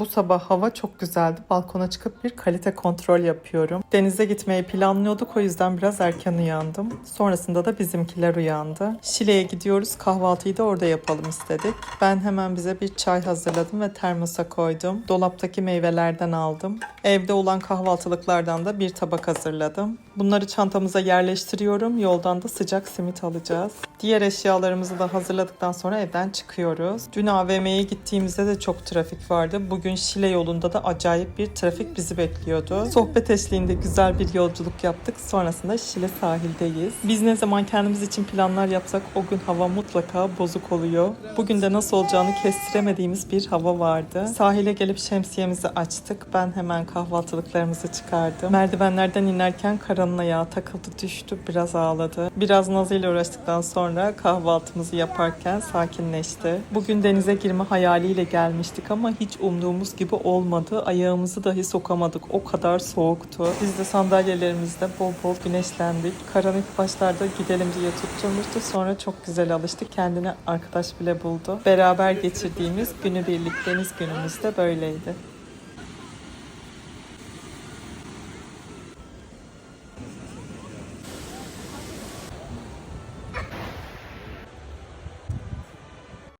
Bu sabah hava çok güzeldi. Balkona çıkıp bir kalite kontrol yapıyorum. Denize gitmeyi planlıyorduk o yüzden biraz erken uyandım. Sonrasında da bizimkiler uyandı. Şile'ye gidiyoruz. Kahvaltıyı da orada yapalım istedik. Ben hemen bize bir çay hazırladım ve termosa koydum. Dolaptaki meyvelerden aldım. Evde olan kahvaltılıklardan da bir tabak hazırladım. Bunları çantamıza yerleştiriyorum. Yoldan da sıcak simit alacağız. Diğer eşyalarımızı da hazırladıktan sonra evden çıkıyoruz. Dün AVM'ye gittiğimizde de çok trafik vardı. Bugün Şile yolunda da acayip bir trafik bizi bekliyordu. Sohbet eşliğinde güzel bir yolculuk yaptık. Sonrasında Şile sahildeyiz. Biz ne zaman kendimiz için planlar yapsak o gün hava mutlaka bozuk oluyor. Bugün de nasıl olacağını kestiremediğimiz bir hava vardı. Sahile gelip şemsiyemizi açtık. Ben hemen kahvaltılıklarımızı çıkardım. Merdivenlerden inerken Karan'ın ayağı takıldı düştü. Biraz ağladı. Biraz ile uğraştıktan sonra kahvaltımızı yaparken sakinleşti. Bugün denize girme hayaliyle gelmiştik ama hiç umduğumuz gibi olmadı. Ayağımızı dahi sokamadık. O kadar soğuktu. Biz de sandalyelerimizde bol bol güneşlendik. Karan ilk başlarda gidelim diye tutturmuştu. Sonra çok güzel alıştı. Kendine arkadaş bile buldu. Beraber geçirdiğimiz günübirlik deniz günümüz de böyleydi.